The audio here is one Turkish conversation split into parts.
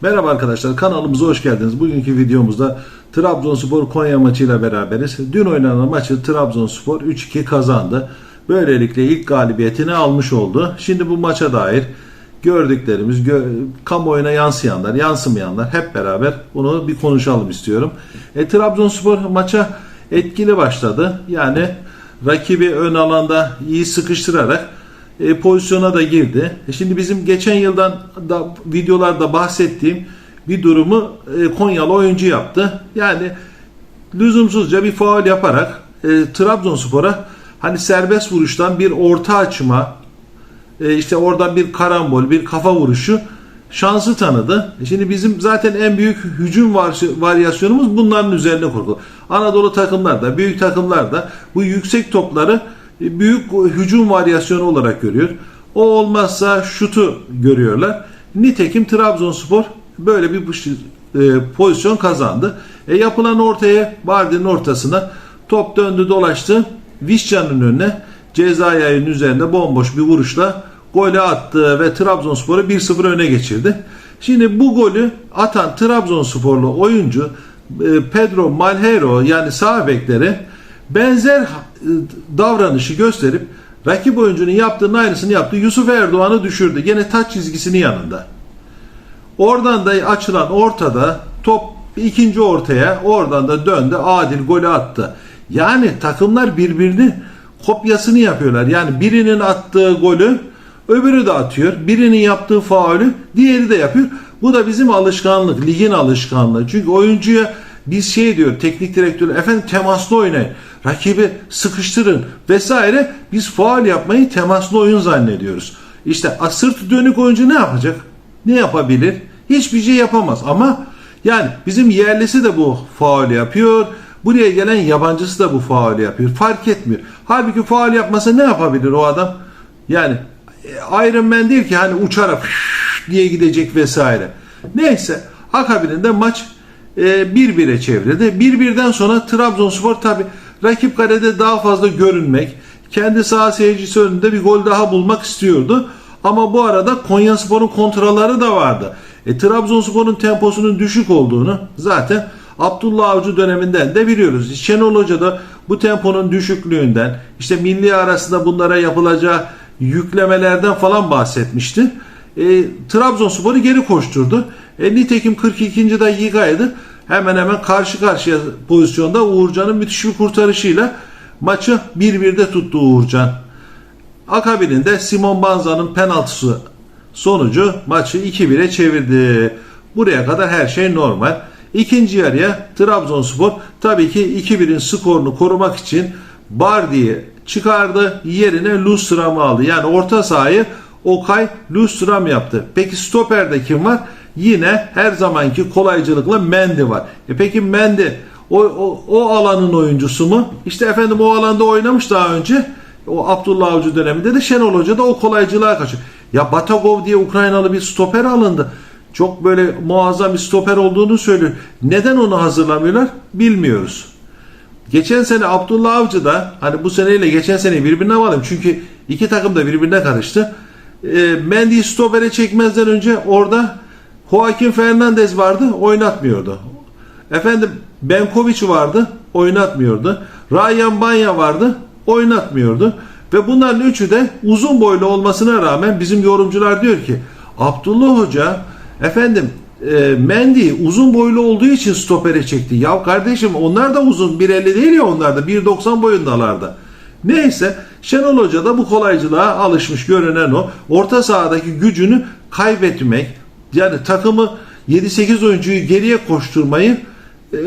Merhaba arkadaşlar kanalımıza hoş geldiniz. Bugünkü videomuzda Trabzonspor Konya maçıyla beraberiz. Dün oynanan maçı Trabzonspor 3-2 kazandı. Böylelikle ilk galibiyetini almış oldu. Şimdi bu maça dair gördüklerimiz, gö- kamuoyuna yansıyanlar, yansımayanlar hep beraber bunu bir konuşalım istiyorum. E, Trabzonspor maça etkili başladı. Yani rakibi ön alanda iyi sıkıştırarak e, pozisyona da girdi. E, şimdi bizim geçen yıldan da videolarda bahsettiğim bir durumu e, Konyalı oyuncu yaptı. Yani lüzumsuzca bir faul yaparak e, Trabzonspor'a hani serbest vuruştan bir orta açma e, işte oradan bir karambol, bir kafa vuruşu şansı tanıdı. E, Şimdi bizim zaten en büyük hücum var, varyasyonumuz bunların üzerine kurulu. Anadolu takımlarda, büyük takımlarda bu yüksek topları büyük hücum varyasyonu olarak görüyor. O olmazsa şutu görüyorlar. Nitekim Trabzonspor böyle bir e, pozisyon kazandı. E, yapılan ortaya Bardin'in ortasına top döndü dolaştı. Vişcan'ın önüne ceza yayının üzerinde bomboş bir vuruşla golü attı ve Trabzonspor'u 1-0 öne geçirdi. Şimdi bu golü atan Trabzonsporlu oyuncu e, Pedro Malheiro yani sağ bekleri benzer e, davranışı gösterip rakip oyuncunun yaptığının aynısını yaptı. Yusuf Erdoğan'ı düşürdü. Gene taç çizgisinin yanında. Oradan da açılan ortada top ikinci ortaya oradan da döndü adil golü attı. Yani takımlar birbirini kopyasını yapıyorlar. Yani birinin attığı golü öbürü de atıyor. Birinin yaptığı faulü diğeri de yapıyor. Bu da bizim alışkanlık, ligin alışkanlığı. Çünkü oyuncuya biz şey diyor teknik direktör efendim temaslı oynayın. Rakibi sıkıştırın vesaire. Biz faul yapmayı temaslı oyun zannediyoruz. İşte sırt dönük oyuncu ne yapacak? Ne yapabilir? Hiçbir şey yapamaz ama yani bizim yerlisi de bu faul yapıyor. Buraya gelen yabancısı da bu faul yapıyor. Fark etmiyor. Halbuki faul yapmasa ne yapabilir o adam? Yani e, Iron Man değil ki hani uçarak diye gidecek vesaire. Neyse akabininde maç 1-1'e çevrildi. 1-1'den sonra Trabzonspor tabi rakip kalede daha fazla görünmek, kendi saha seyircisi önünde bir gol daha bulmak istiyordu. Ama bu arada Konyaspor'un kontraları da vardı. E, Trabzonspor'un temposunun düşük olduğunu zaten Abdullah Avcı döneminden de biliyoruz. Şenol Hoca da bu temponun düşüklüğünden işte milli arasında bunlara yapılacağı yüklemelerden falan bahsetmişti. E, Trabzonspor'u geri koşturdu. E, nitekim 42. dakikaydı. Hemen hemen karşı karşıya pozisyonda Uğurcan'ın müthiş bir kurtarışıyla maçı 1-1'de tuttu Uğurcan. Akabininde Simon Banza'nın penaltısı sonucu maçı 2-1'e çevirdi. Buraya kadar her şey normal. İkinci yarıya Trabzonspor tabii ki 2-1'in skorunu korumak için Bardi'yi çıkardı. Yerine Lustram'ı aldı. Yani orta sahayı Okay Lustram yaptı. Peki stoperde kim var? Yine her zamanki kolaycılıkla Mendy var. E peki Mendy o, o, o alanın oyuncusu mu? İşte efendim o alanda oynamış daha önce. O Abdullah Avcı döneminde de Şenol Hoca da o kolaycılığa kaçıyor. Ya Batagov diye Ukraynalı bir stoper alındı. Çok böyle muazzam bir stoper olduğunu söylüyor. Neden onu hazırlamıyorlar? Bilmiyoruz. Geçen sene Abdullah Avcı da hani bu seneyle geçen seneyi birbirine bağlayayım. Çünkü iki takım da birbirine karıştı. E, Mendy'yi stopere çekmezden önce orada Joaquin Fernandez vardı oynatmıyordu. Efendim Benkovic vardı oynatmıyordu. Ryan Banya vardı oynatmıyordu. Ve bunların üçü de uzun boylu olmasına rağmen bizim yorumcular diyor ki Abdullah Hoca efendim e, Mendy uzun boylu olduğu için stopere çekti. Ya kardeşim onlar da uzun 1.50 değil ya onlar da 1.90 boyundalardı. Neyse Şenol Hoca da bu kolaycılığa alışmış görünen o. Orta sahadaki gücünü kaybetmek yani takımı 7-8 oyuncuyu geriye koşturmayı e,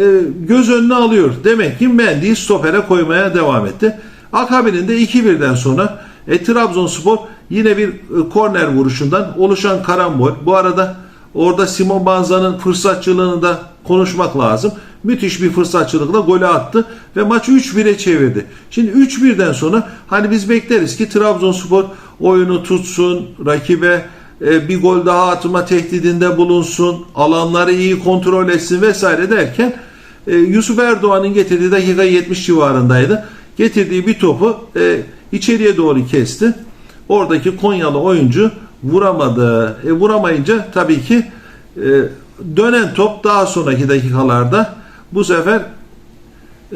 göz önüne alıyor. Demek ki Mendy'yi stopere koymaya devam etti. Akabininde 2-1'den sonra e, Trabzonspor yine bir e, korner vuruşundan oluşan karambol. Bu arada orada Simon Banza'nın fırsatçılığını da konuşmak lazım. Müthiş bir fırsatçılıkla golü attı ve maçı 3-1'e çevirdi. Şimdi 3-1'den sonra hani biz bekleriz ki Trabzonspor oyunu tutsun, rakibe bir gol daha atma tehdidinde bulunsun, alanları iyi kontrol etsin vesaire derken e, Yusuf Erdoğan'ın getirdiği dakika 70 civarındaydı. Getirdiği bir topu e, içeriye doğru kesti. Oradaki Konyalı oyuncu vuramadı. E, vuramayınca tabii ki dönen top daha sonraki dakikalarda bu sefer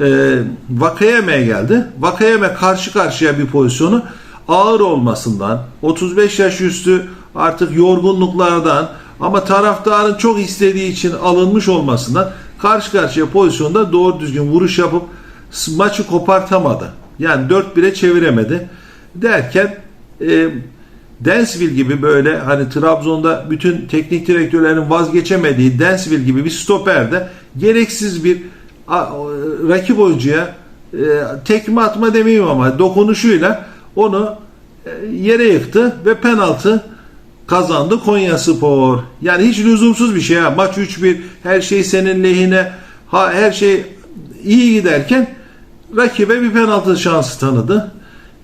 e, Vakayeme geldi. Vakayeme karşı karşıya bir pozisyonu ağır olmasından, 35 yaş üstü artık yorgunluklardan ama taraftarın çok istediği için alınmış olmasından karşı karşıya pozisyonda doğru düzgün vuruş yapıp maçı kopartamadı. Yani 4-1'e çeviremedi. Derken e, Densville gibi böyle hani Trabzon'da bütün teknik direktörlerin vazgeçemediği Densville gibi bir stoperde gereksiz bir a- rakip oyuncuya e, tekme atma demeyeyim ama dokunuşuyla onu e, yere yıktı ve penaltı kazandı Konya Spor. Yani hiç lüzumsuz bir şey ha. Maç 3-1 her şey senin lehine ha, her şey iyi giderken rakibe bir penaltı şansı tanıdı.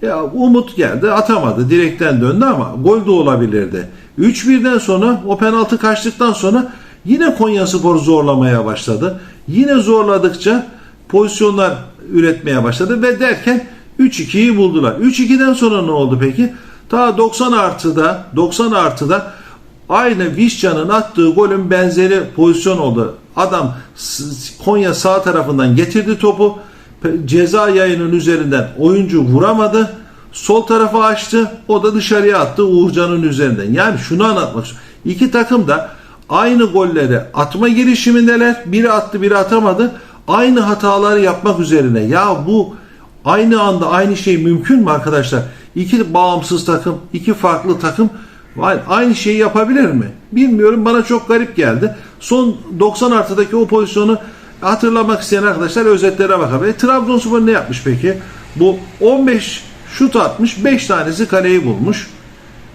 Ya Umut geldi atamadı direkten döndü ama gol de olabilirdi. 3-1'den sonra o penaltı kaçtıktan sonra yine Konya Spor zorlamaya başladı. Yine zorladıkça pozisyonlar üretmeye başladı ve derken 3-2'yi buldular. 3-2'den sonra ne oldu peki? Ta 90 artıda 90 artıda aynı Vişcan'ın attığı golün benzeri pozisyon oldu. Adam Konya sağ tarafından getirdi topu. Ceza yayının üzerinden oyuncu vuramadı. Sol tarafa açtı. O da dışarıya attı Uğurcan'ın üzerinden. Yani şunu anlatmak istiyorum. İki takım da aynı golleri atma girişimindeler. Biri attı biri atamadı. Aynı hataları yapmak üzerine. Ya bu aynı anda aynı şey mümkün mü arkadaşlar? İki bağımsız takım, iki farklı takım Aynı şeyi yapabilir mi? Bilmiyorum bana çok garip geldi. Son 90 artıdaki o pozisyonu hatırlamak isteyen arkadaşlar özetlere bakabilir. Trabzonspor ne yapmış peki? Bu 15 şut atmış, 5 tanesi kaleyi bulmuş.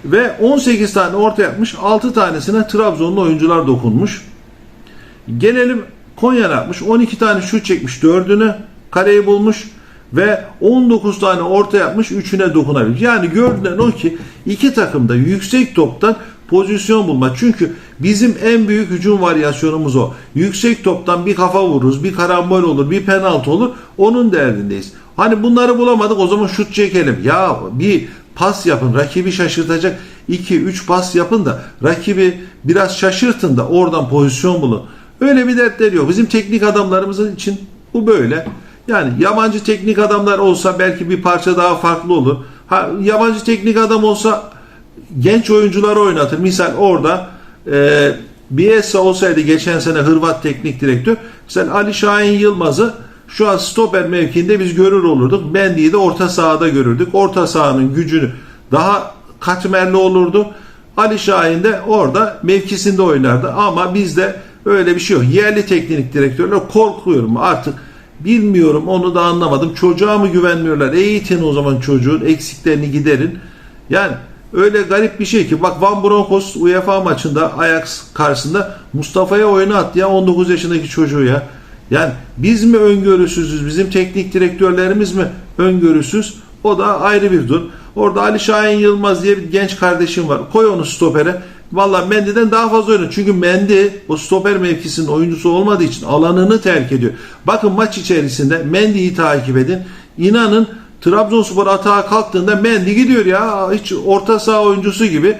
Ve 18 tane orta yapmış, 6 tanesine Trabzonlu oyuncular dokunmuş. Gelelim Konya ne yapmış? 12 tane şut çekmiş, 4'ünü kaleyi bulmuş ve 19 tane orta yapmış, 3'üne dokunabilmiş. Yani görünen o ki iki takım da yüksek toptan pozisyon bulma. Çünkü bizim en büyük hücum varyasyonumuz o. Yüksek toptan bir kafa vururuz, bir karambol olur, bir penaltı olur. Onun derdindeyiz. Hani bunları bulamadık o zaman şut çekelim. Ya bir pas yapın, rakibi şaşırtacak 2-3 pas yapın da rakibi biraz şaşırtın da oradan pozisyon bulun. Öyle bir dertleri yok. Bizim teknik adamlarımızın için bu böyle. Yani yabancı teknik adamlar olsa belki bir parça daha farklı olur. Ha, yabancı teknik adam olsa genç oyuncuları oynatır. Misal orada e, Bielsa olsaydı geçen sene Hırvat teknik direktör. Mesela Ali Şahin Yılmaz'ı şu an stoper mevkiinde biz görür olurduk. Mendy'yi de orta sahada görürdük. Orta sahanın gücünü daha katmerli olurdu. Ali Şahin de orada mevkisinde oynardı. Ama bizde öyle bir şey yok. Yerli teknik direktörler korkuyorum artık. Bilmiyorum onu da anlamadım. Çocuğa mı güvenmiyorlar? Eğitin o zaman çocuğun eksiklerini giderin. Yani öyle garip bir şey ki bak Van Bronckhorst UEFA maçında Ajax karşısında Mustafa'ya oyunu attı ya 19 yaşındaki çocuğu ya. Yani biz mi öngörüsüzüz? Bizim teknik direktörlerimiz mi öngörüsüz? O da ayrı bir durum. Orada Ali Şahin Yılmaz diye bir genç kardeşim var. Koy onu stopere. Valla Mendy'den daha fazla oynuyor. Çünkü Mendy o stoper mevkisinin oyuncusu olmadığı için alanını terk ediyor. Bakın maç içerisinde Mendy'yi takip edin. İnanın Trabzonspor atağa kalktığında Mendy gidiyor ya. Hiç orta saha oyuncusu gibi.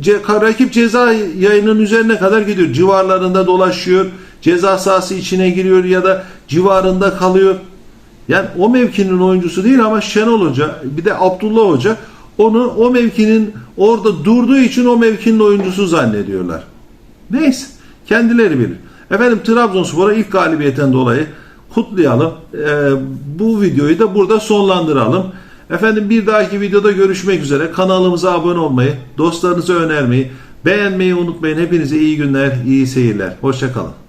Ce- rakip ceza yayının üzerine kadar gidiyor. Civarlarında dolaşıyor. Ceza sahası içine giriyor ya da civarında kalıyor. Yani o mevkinin oyuncusu değil ama Şenol Hoca bir de Abdullah Hoca onu o mevkinin orada durduğu için o mevkinin oyuncusu zannediyorlar. Neyse kendileri bilir. Efendim Trabzonspor'a ilk galibiyetten dolayı kutlayalım. Ee, bu videoyu da burada sonlandıralım. Efendim bir dahaki videoda görüşmek üzere. Kanalımıza abone olmayı, dostlarınıza önermeyi, beğenmeyi unutmayın. Hepinize iyi günler, iyi seyirler. Hoşçakalın.